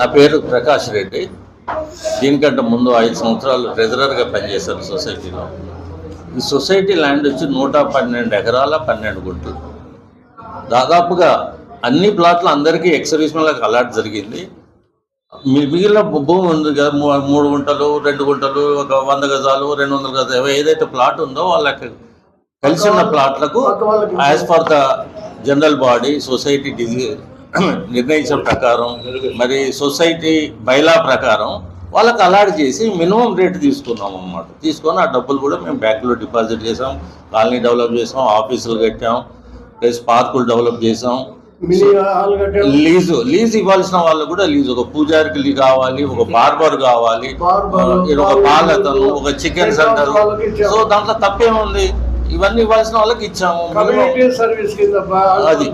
నా పేరు ప్రకాష్ రెడ్డి. దీనికంటే ముందు ఐదు సంవత్సరాలు ట్రెజరర్గా పనిచేశాను సొసైటీలో. ఈ సొసైటీ ల్యాండ్ వచ్చి నూట పన్నెండు ఎకరాల పన్నెండు గుంటలు. దాదాపుగా అన్ని ప్లాట్లు అందరికీ ఎక్స్ సర్వీస్మెన్లకు అలాట్ జరిగింది. మీ మిగిలిన భూమి ఉంది కదా మూడు గుంటలు రెండు గుంటలు ఒక వంద గజాలు రెండు వందల గజాలు ఏదైతే ప్లాట్ ఉందో వాళ్ళకి కలిసి ఉన్న ప్లాట్లకు as per the general body society డిజి నిర్ణయించిన ప్రకారం మరి సొసైటీ బైలా ప్రకారం వాళ్ళకి అలాట్ చేసి మినిమం రేట్ తీసుకున్నాం అన్నమాట. తీసుకొని ఆ డబ్బులు కూడా మేము బ్యాంకులో డిపాజిట్ చేసాం కాలనీ డెవలప్ చేసాం ఆఫీసులు కట్టాం ప్లస్ పార్కులు డెవలప్ చేసాం. లీజు లీజు ఇవ్వాల్సిన వాళ్ళు కూడా లీజు. ఒక పూజారికి కావాలి ఒక బార్బర్ కావాలి ఒక పాలతను ఒక చికెన్ సెంటర్. సో దాంట్లో తప్పేముంది? ఇవన్నీ ఇవ్వాల్సిన వాళ్ళకి ఇచ్చాము. అది.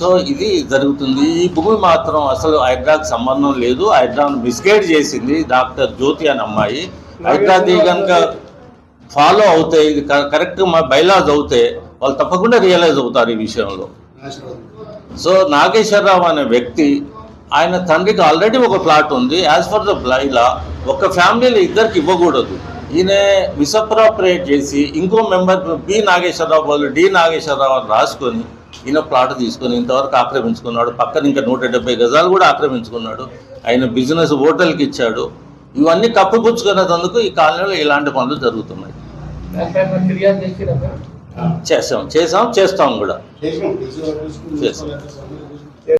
సో ఇది జరుగుతుంది. ఈ భూమి మాత్రం అసలు హైడ్రాకి సంబంధం లేదు. హైడ్రాను మిస్గైడ్ చేసింది డాక్టర్ జ్యోతి అని అమ్మాయి. హైడ్రాది కనుక ఫాలో అవుతే ఇది కరెక్ట్ మా బైలాజ్ అవుతే వాళ్ళు తప్పకుండా రియలైజ్ అవుతారు ఈ విషయంలో. సో నాగేశ్వరరావు అనే వ్యక్తి ఆయన తండ్రికి ఆల్రెడీ ఒక ప్లాట్ ఉంది. యాజ్ ఫర్ ద బ్లైలా ఒక ఫ్యామిలీలో ఇద్దరికి ఇవ్వకూడదు. ఈయన మిసప్రాపరేట్ చేసి ఇంకో మెంబర్ బి నాగేశ్వరరావు వాళ్ళు డి నాగేశ్వరరావు అని రాసుకొని ఈయన ప్లాట్ తీసుకొని ఇంతవరకు ఆక్రమించుకున్నాడు. పక్కన ఇంకా నూట డెబ్బై గజాలు కూడా ఆక్రమించుకున్నాడు. ఆయన బిజినెస్ హోటల్కి ఇచ్చాడు. ఇవన్నీ కప్పిపుచ్చుకునేందుకు ఈ కాలనీలో ఇలాంటి పనులు జరుగుతున్నాయి? చేసాం చేసాం చేస్తాం కూడా. చేసాం.